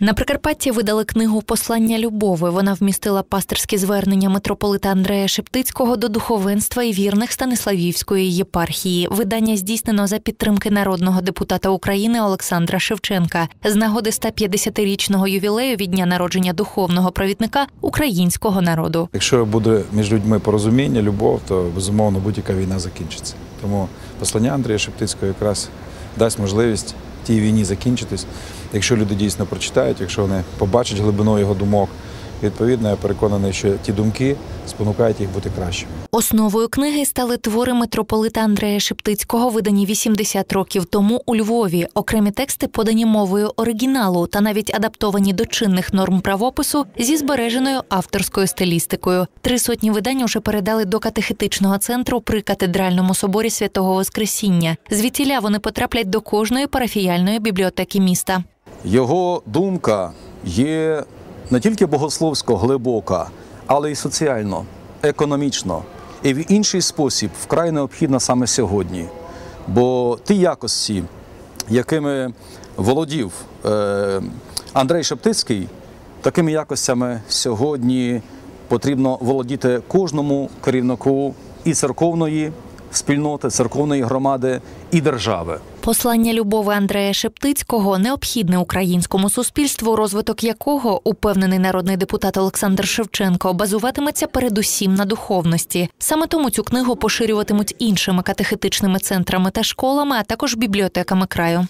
На Прикарпатті видали книгу Послання любови. Вона вмістила пасторські звернення митрополита Андрея Шептицького до духовенства і вірних Станиславівської єпархії. Видання здійснено за підтримки народного депутата України Олександра Шевченка з нагоди 150-річного ювілею від дня народження духовного провідника українського народу. Якщо буде між людьми порозуміння, любов, то безумовно будь-яка війна закінчиться. Тому послання Андрія Шептицького якраз дасть можливість тій війні закінчитись, якщо люди дійсно прочитають, якщо вони побачать глибину його думок. Відповідно, я переконаний, що ті думки спонукають їх бути кращими. Основою книги стали твори митрополита Андрея Шептицького, видані 80 років тому у Львові. Окремі тексти подані мовою оригіналу та навіть адаптовані до чинних норм правопису зі збереженою авторською стилістикою. Три сотні видань уже передали до катехетичного центру при катедральному соборі святого Воскресіння. Звідтіля вони потраплять до кожної парафіяльної бібліотеки міста. Його думка є не тільки богословсько глибока, але й соціально, економічно і в інший спосіб вкрай необхідна саме сьогодні. Бо ті якості, якими володів е, Андрей Шептицький, такими якостями сьогодні потрібно володіти кожному керівнику і церковної спільноти, церковної громади, і держави. Послання любови Андрея Шептицького необхідне українському суспільству, розвиток якого упевнений народний депутат Олександр Шевченко базуватиметься передусім на духовності. Саме тому цю книгу поширюватимуть іншими катехетичними центрами та школами, а також бібліотеками краю.